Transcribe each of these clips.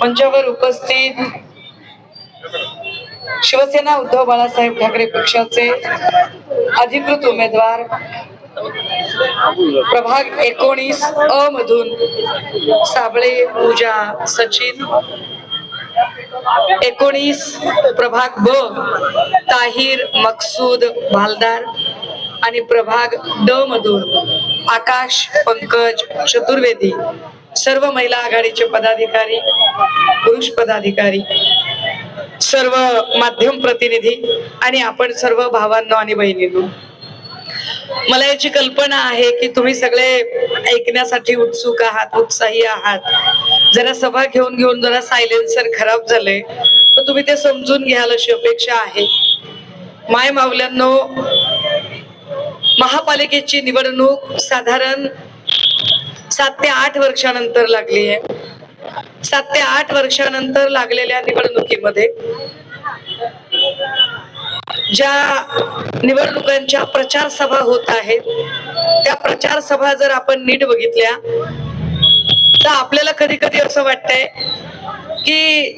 मंचावर उपस्थित शिवसेना उद्धव बाळासाहेब ठाकरे पक्षाचे अधिकृत उमेदवार प्रभाग एकोणीस अ मधून साबळे पूजा सचिन एकोणीस प्रभाग ब ताहिर मकसूद भालदार आणि प्रभाग ड मधून आकाश पंकज चतुर्वेदी. सर्व महिला आघाडीचे पदाधिकारी पुरुष पदाधिकारी सर्व माध्यम प्रतिनिधी आणि आपण सर्व भावांनो आणि बहिणींनो मला याची कल्पना आहे की तुम्ही सगळे ऐकण्यासाठी उत्सुक आहात उत्साही आहात. जरा सभा घेऊन घेऊन जरा सायलेन्सर खराब झाले तर तुम्ही ते समजून घ्याल अशी अपेक्षा आहे. माय मावल्यांनो महापालिकेची निवडणूक साधारण सात ते आठ वर्षानंतर लागली आहे. सात ते आठ वर्षानंतर लागलेल्या निवडणुकीमध्ये ज्या निवडणुकांच्या प्रचार सभा होत आहेत त्या प्रचार सभा जर आपण नीट बघितल्या तर आपल्याला कधी कधी असं वाटतंय की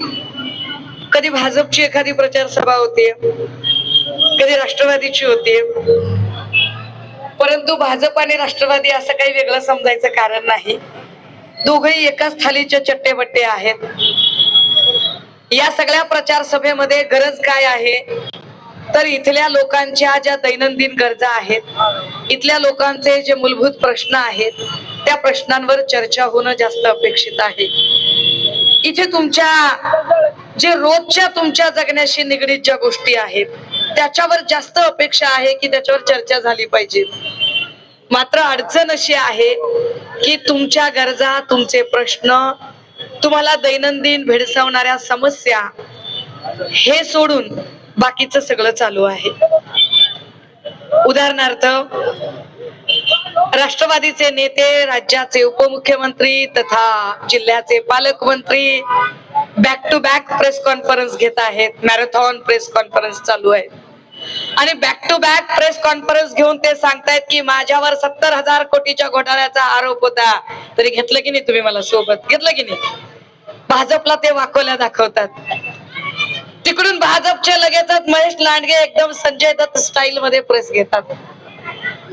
कधी भाजपची एखादी प्रचार सभा होतीये कधी राष्ट्रवादीची होतीये परंतु भाजप आणि राष्ट्रवादी असं काही वेगळं समजायचं कारण नाही. दोघही एकाच थालीचे चट्टे बट्टे आहेत. या सगळ्या प्रचार सभेमध्ये गरज काय आहे? तर इथल्या लोकांच्या ज्या दैनंदिन गरजा आहेत इथल्या लोकांचे जे मूलभूत प्रश्न आहेत त्या प्रश्नांवर चर्चा होणं जास्त अपेक्षित आहे. इथे तुमच्या जे रोजच्या तुमच्या जगण्याशी निगडीत ज्या गोष्टी आहेत त्याच्यावर जास्त अपेक्षा आहे की त्याच्यावर चर्चा झाली पाहिजे. मात्र अडचण अशी आहे की तुमच्या गरजा तुमचे प्रश्न तुम्हाला दैनंदिन भेडसावणाऱ्या समस्या हे सोडून बाकीचं सगळं चालू आहे. उदाहरणार्थ राष्ट्रवादीचे नेते राज्याचे उपमुख्यमंत्री तथा जिल्ह्याचे पालकमंत्री back to back press conference घेत आहेत. मॅरेथॉन प्रेस कॉन्फरन्स चालू आहे आणि back to back press conference घेऊन ते सांगतायत की माझ्यावर सत्तर हजार कोटीच्या घोटाळ्याचा आरोप होता. तरी घेतलं की नाही तुम्ही मला सोबत? घेतलं की नाही? भाजपला ते वाकोल्या दाखवतात. तिकडून भाजपचे लगेचच महेश लांडगे एकदम संजय दत्त स्टाईल मध्ये प्रेस घेतात.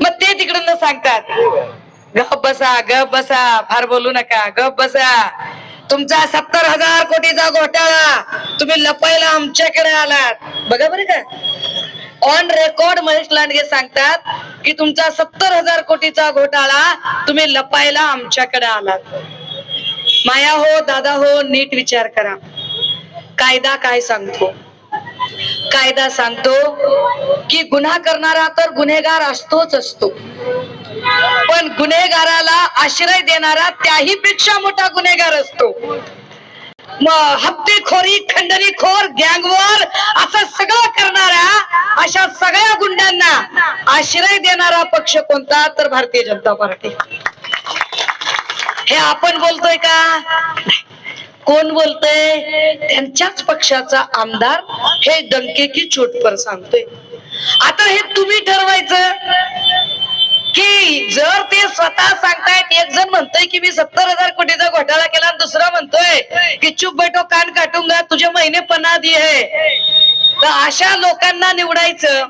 मग ते तिकडून सांगतात. गप बसा गप बसा फार बोलू नका. गप बसा. तुमचा सत्तर हजार कोटीचा घोटाळा. तुम्ही लपायला आमच्याकडे आलात. बघा बरं का? ऑन रेकॉर्ड महेश लांडगे सांगतात की तुमचा सत्तर हजार कोटीचा घोटाळा तुम्ही लपायला आमच्याकडे आलात. माया हो दादा हो नीट विचार करा. कायदा काय सांगतो? कायदा सांगतो की गुन्हा करणारा तर गुन्हेगार असतोच असतो. पण गुन्हेगाराला आश्रय देणारा त्याही पेक्षा मोठा गुन्हेगार असतो. मग हप्तेखोरी खंडणीखोर गँगवर असं सगळं करणाऱ्या अशा सगळ्या गुंडांना आश्रय देणारा पक्ष कोणता? तर भारतीय जनता पार्टी. हे आपण बोलतोय का? कोण बोलतय? त्यांच्याच पक्षाचा आमदार हे डंके की चोट पर सांगतोय. आता हे तुम्ही ठरवायचं. की जर ते स्वतः सांगतायत एक जण म्हणतोय की मी सत्तर हजार कोटीचा घोटाळा केला आणि दुसरा म्हणतोय की चुप बैठो कान काटूंगा तुझे महिने पन्हा दी तर अशा लोकांना निवडायचं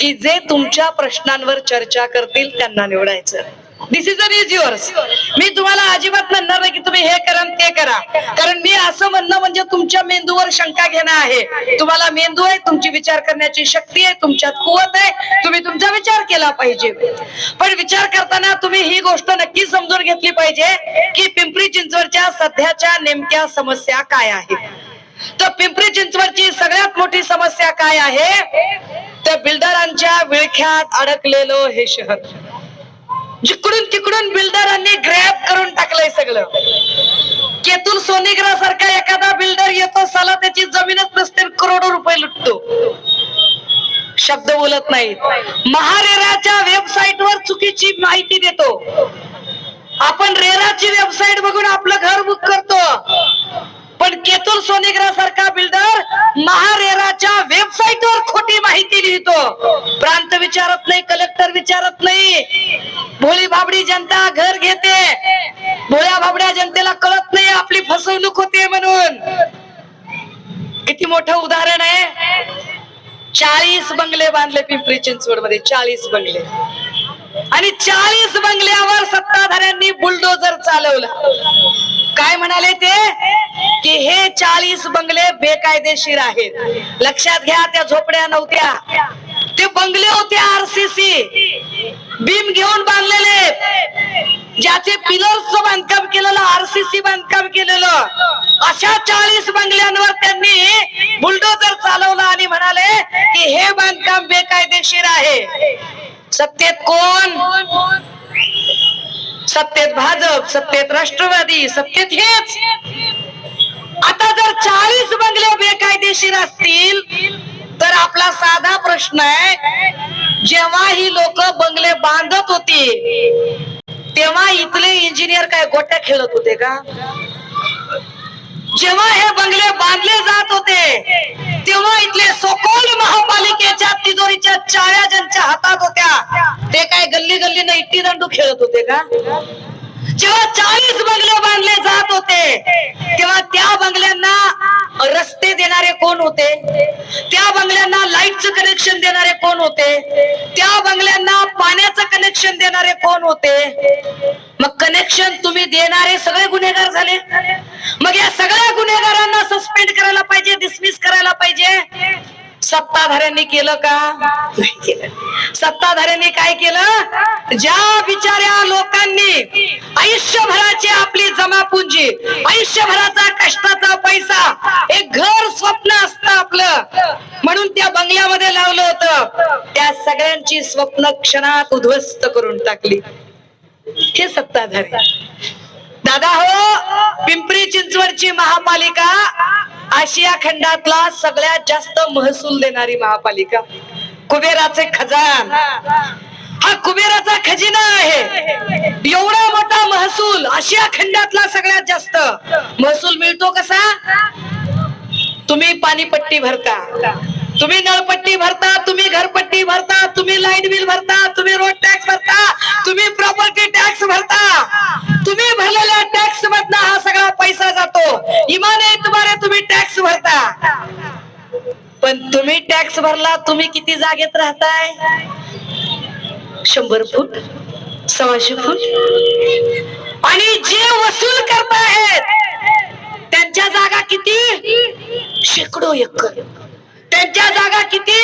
की जे तुमच्या प्रश्नांवर चर्चा करतील त्यांना निवडायचं. डिसिजन इज युअर्स मी तुम्हाला अजिबात म्हणणार नाही की तुम्ही हे करा ते करा. कारण मी असं म्हणणं म्हणजे तुमच्या मेंदूवर शंका घेणं आहे. तुम्हाला मेंदू आहे तुमची विचार करण्याची शक्ती आहे तुमच्यात कुवत आहे. तुम्ही तुमचा विचार केला पाहिजे. पण विचार करताना तुम्ही ही गोष्ट नक्की समजून घेतली पाहिजे की पिंपरी चिंचवडच्या सध्याच्या नेमक्या समस्या काय आहेत. तर पिंपरी चिंचवडची सगळ्यात मोठी समस्या काय आहे? तर बिल्डरांच्या विळख्यात अडकलेलं हे शहर. जिकडून तिकडून बिल्डरांनी ग्रॅप करून टाकलंय सगळं. केतुल सोनेग्रा सारखा एखादा बिल्डर येतो साला त्याची जमीनच नसते करोडो रुपये लुटतो. शब्द बोलत नाहीत. महारेराच्या वेबसाईट वर चुकीची माहिती देतो. आपण रेराची वेबसाईट बघून आपलं घर बुक करतो. पण केतुल सोनेग्रा सारखा बिल्डर महारेराच्या वेबसाईट वर खोटी माहिती लिहितो. प्रांत विचारत नाही कलेक्टर विचारत नाही. भोळी भाबडी जनता घर घेते. भोळ्या भाबड्या जनतेला कळत नाही आपली फसवणूक होते म्हणून. किती मोठ उदाहरण आहे. चाळीस बंगले बांधले पिंपरी चिंचवडमध्ये चाळीस बंगले. आणि चाळीस बंगल्यावर सत्ताधाऱ्यांनी बुलडोजर चालवला. काय म्हणाले ते? की हे चाळीस बंगले बेकायदेशीर आहेत. लक्षात घ्या त्या झोपड्या नव्हत्या. ते बंगले होते आरसीसी बीम घेऊन बांधलेले. ज्याचे पिलर्सचं बांधकाम केलेलं आरसीसी बांधकाम केलेलं. अशा चाळीस बंगल्यांवर त्यांनी बुलडोजर चालवला आणि म्हणाले की हे बांधकाम बेकायदेशीर आहे. सत्तेत कोण? सत्तेत भाजप सत्तेत राष्ट्रवादी सत्तेत हेच. आता जर चाळीस बंगले बेकायदेशीर असतील तर आपला साधा प्रश्न आहे जेव्हा ही लोक बंगले बांधत होती तेव्हा इथले इंजिनियर काय गोट्या खेळत होते का? जेव्हा हे बंगले बांधले जात होते तेव्हा इथले सखोल महापालिकेच्या तिजोरीच्या चाळ्या ज्यांच्या हातात होत्या ते काय गल्ली गल्लीनं इट्टी दांडू खेळत होते का? जेव्हा चाळीस बंगले बांधले जात होते तेव्हा त्या बंगल्यांना रस्ते देणारे कोण होते? त्या बंगल्यांना लाईटचं कनेक्शन देणारे कोण होते? त्या बंगल्यांना पाण्याचं कनेक्शन देणारे कोण होते? मग कनेक्शन तुम्ही देणारे सगळे गुन्हेगार झाले. मग या सगळ्या गुन्हेगारांना सस्पेंड करायला पाहिजे डिसमिस करायला पाहिजे. सत्ताधाऱ्यांनी केलं का? नाही केलं. सत्ताधाऱ्यांनी काय केलं? ज्या बिचाऱ्या लोकांनी आयुष्यभराची आपली जमापुंजी आयुष्यभराचा कष्टाचा पैसा एक घर स्वप्न असतं आपलं. म्हणून त्या बंगल्यामध्ये लावलं होतं. त्या सगळ्यांची स्वप्न क्षणात उद्ध्वस्त करून टाकली. हे सत्ताधारी. दादा हो पिंपरी चिंचवडची महापालिका आशिया खंडातला सगळ्यात जास्त महसूल देणारी महापालिका. कुबेराचे खजान. हा कुबेराचा खजिना आहे. एवढा मोठा महसूल आशिया खंडातला सगळ्यात जास्त महसूल मिळतो कसा? तुम्ही पाणीपट्टी भरता. तुम्ही नळपट्टी भरता तुम्ही घरपट्टी भरता तुम्ही लाइट बिल भरता तुम्ही रोड टॅक्स भरता तुम्ही प्रॉपर्टी टॅक्स भरता. तुम्ही भरलेल्या टॅक्स मधनं हा सगळा पैसा जातो. इमाने तुम्हाला तुम्ही टॅक्स भरता. पण तुम्ही टॅक्स भरला तुम्ही किती जागेत राहताय? शंभर फूट सव्वाशे फूट. आणि जे वसूल करतायत त्यांच्या जागा किती? शेकडो एकर. त्यांच्या जागा किती?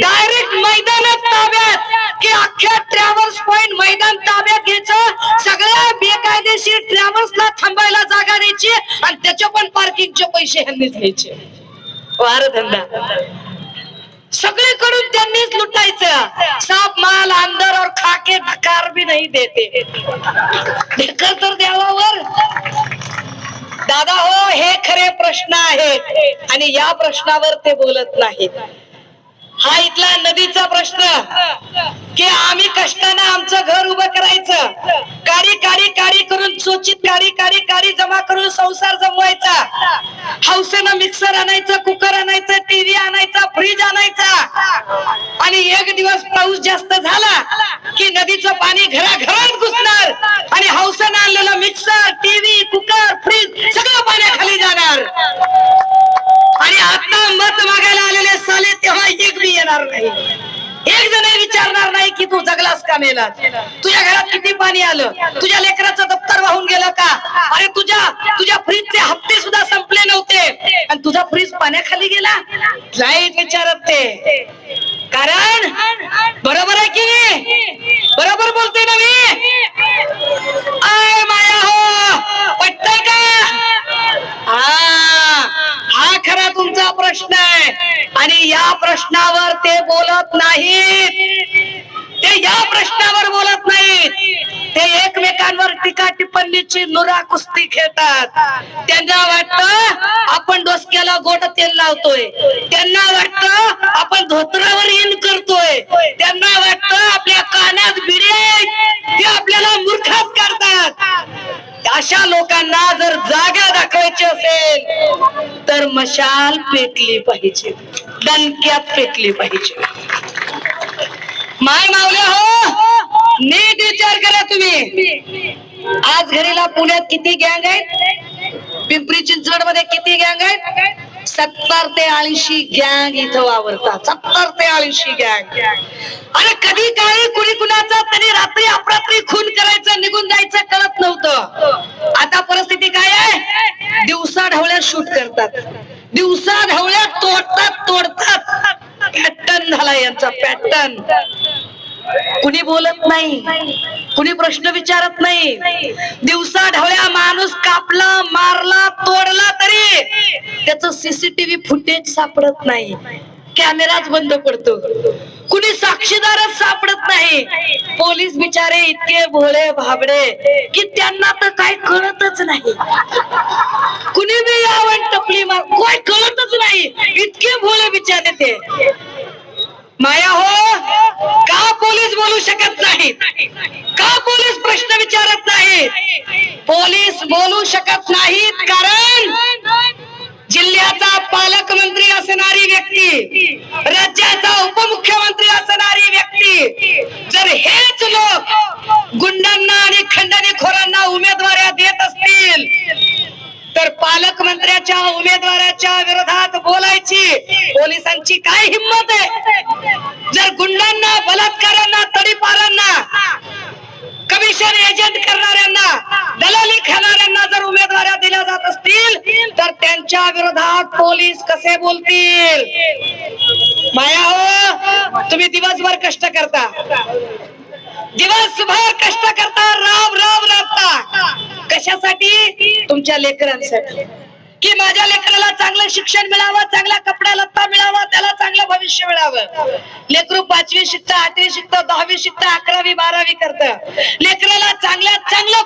डायरेक्ट मैदानात ताब्यात. की अख्ख्या ट्रॅव्हल्स पॉइंट मैदान ताब्यात घ्यायचं? सगळ्या बेकायदेशीर ट्रॅव्हल्सला थांबायला जागा द्यायची आणि त्याच्या पण पार्किंगचे पैसे ह्यांनीच घ्यायचे. वार धंदा सगळीकडून त्यांनीच लुटायचं. साप माल अंदर और खाके नकार भी नाही देते. तर द्यावा दादा हो हे खरे प्रश्न आहेत आणि या प्रश्नावर ते बोलत नाहीत. हा इथला नदीचा प्रश्न. की आम्ही कष्टानं आमचं घर उभं करायचं. काडी काडी काडी करून सोचित काडी काडी काडी जमा करून संसार जमवायचा. हौसेनं मिक्सर आणायचं कुकर आणायचं टीव्ही आणायचा फ्रीज आणायचा. आणि एक दिवस पाऊस जास्त झाला की नदीचं पाणी घराघरात घुसणार. आणि हौसेनं आणलेलं मिक्सर टीव्ही कुकर फ्रीज सगळं पाण्याखाली जाणार. आणि आता मत मागायला आलेले साले तेव्हा एक बी येणार नाही. एक जण विचारणार नाही की तू जगलास का मेला? तुझ्या घरात किती पाणी आलं? तुझ्या लेकराचं दप्तर वाहून गेलं का? अरे तुझ्या तुझ्या फ्रीजचे हप्ते सुद्धा संपले नव्हते. आणि तुझा फ्रीज पाण्याखाली गेला? लाइट विचारत ते. कारण बरोबर आहे की नाही बरोबर बोलतोय ना मी आय माया हो पटतय का हा हा खरा तुमचा प्रश्न आहे आणि या प्रश्नावर ते बोलत नाहीत. ते या प्रश्नावर बोलत नाहीत. ते एकमेकांवर टीका टिप्पणीची नुरा कुस्ती खेळतात. त्यांना वाटतं आपण डोसक्याला गोट तेल लावतोय. त्यांना वाटतं आपण धोत्रावर इन करतोय. त्यांना वाटतं आपल्या कानात बिडे ते आपल्याला मूर्खात करतात. अशा लोकांना जर जागा दाखवायची असेल तर मशाल पेटली पाहिजे. दणक्यात फेकली पाहिजे. माय मावले हो नीट विचार करा तुम्ही. आज घरीला पुण्यात किती गँग आहेत? पिंपरी चिंचवडमध्ये किती गँग आहेत? सत्तर ते ऐंशी गँग इथं वावरतात. सत्तर ते ऐंशी गँग. आणि कधी काही कुणी कुणाचा तरी रात्री अपरात्री खून करायचं निघून जायचं कळत नव्हतं. आता परिस्थिती काय आहे? दिवसा ढवळ्या शूट करतात. दिवसा धावल्या तोडतात तोडतात. पॅटर्न झाला यांचा पॅटर्न कुणी बोलत नाही. कुणी प्रश्न विचारत नाही. दिवसा ढवळ्या माणूस कापला मारला तोडला तरी त्याच सीसीटीव्ही फुटेज सापडत नाही. कॅमेराच बंद पडतो. कुणी साक्षीदारच सापडत नाही. पोलीस बिचारे इतके भोळे भाबडे की त्यांना तर काय कळतच नाही. कुणी बी यावं टपली मार काय कळतच नाही. इतके भोळे बिचारे ते. माया हो का पोलीस बोलू शकत नाही? का पोलीस प्रश्न विचारत नाहीत पोलीस बोलू शकत नाहीत कारण राज्याचा पालकमंत्री असणारी व्यक्ती राज्याचा उपमुख्यमंत्री असणारी व्यक्ती जर हेच लोक गुंडांना आणि खंडणीखोरांना उमेदवाऱ्या देत असतील तर पालकमंत्र्याच्या उमेदवाराच्या विरोधात बोलायची पोलिसांची काय हिंमत आहे? जर गुंडांना बलात्कारांना तडीपारांना कमिशन एजंट करणाऱ्यांना दलाली खाणाऱ्यांना जर उमेदवाऱ्या दिल्या जात असतील तर त्यांच्या विरोधात पोलीस कसे बोलतील? माया हो तुम्ही दिवसभर कष्ट करता. दिवसभर कष्ट करता राब राब राबता कशासाठी? तुमच्या लेकरांसाठी. कि माझ्या लेकराला चांगलं शिक्षण मिळावं चांगला कपडा लत्ता मिळावा त्याला चांगलं भविष्य मिळावं. लेकरू पाचवी शिकतं आठवी शिकतं दहावी शिकतं अकरावी बारावी करत. लेकराला चांगल्यात चांगलं